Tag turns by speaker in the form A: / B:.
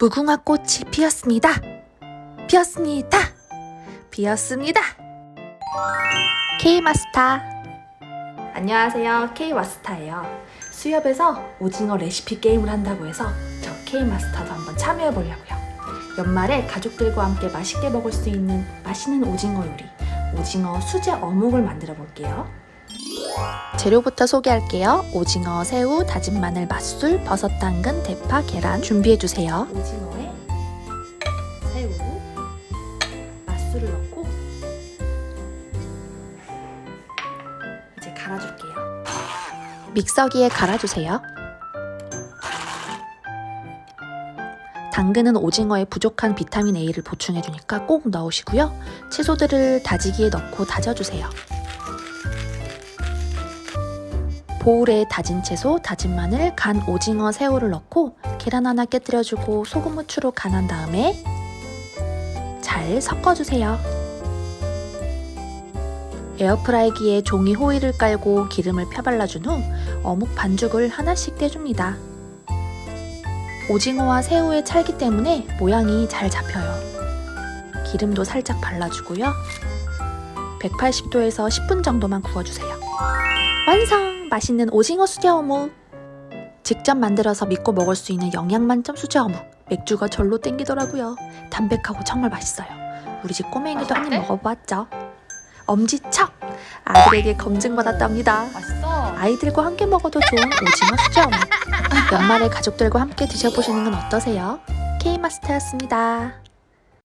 A: 무궁화 꽃이 피었습니다. 피었습니다. 피었습니다. K마스터. 안녕하세요. K마스터예요. 수협에서 오징어 레시피 게임을 한다고 해서 저 K마스터도 한번 참여해 보려고요. 연말에 가족들과 함께 맛있게 먹을 수 있는 맛있는 오징어 요리, 오징어 수제 어묵을 만들어 볼게요. 재료부터 소개할게요. 오징어, 새우, 다진 마늘, 맛술, 버섯, 당근, 대파, 계란 준비해 주세요. 오징어에 새우, 맛술을 넣고 이제 갈아줄게요. 믹서기에 갈아주세요. 당근은 오징어에 부족한 비타민 A를 보충해주니까 꼭 넣으시고요. 채소들을 다지기에 넣고 다져주세요. 보울에 다진 채소, 다진 마늘, 간 오징어, 새우를 넣고 계란 하나 깨뜨려주고 소금 후추로 간한 다음에 잘 섞어주세요. 에어프라이기에 종이 호일을 깔고 기름을 펴발라준 후 어묵 반죽을 하나씩 떼줍니다. 오징어와 새우의 찰기 때문에 모양이 잘 잡혀요. 기름도 살짝 발라주고요. 180도에서 10분 정도만 구워주세요. 완성! 맛있는 오징어 수제 어묵! 직접 만들어서 믿고 먹을 수 있는 영양 만점 수제 어묵. 맥주가 절로 땡기더라고요. 담백하고 정말 맛있어요. 우리 집 꼬맹이도 한 입 먹어봤죠. 엄지척! 아들에게 검증받았답니다. 아이들과 함께 먹어도 좋은 오징어 수제 어묵. 연말에 가족들과 함께 드셔보시는 건 어떠세요? K마스터였습니다.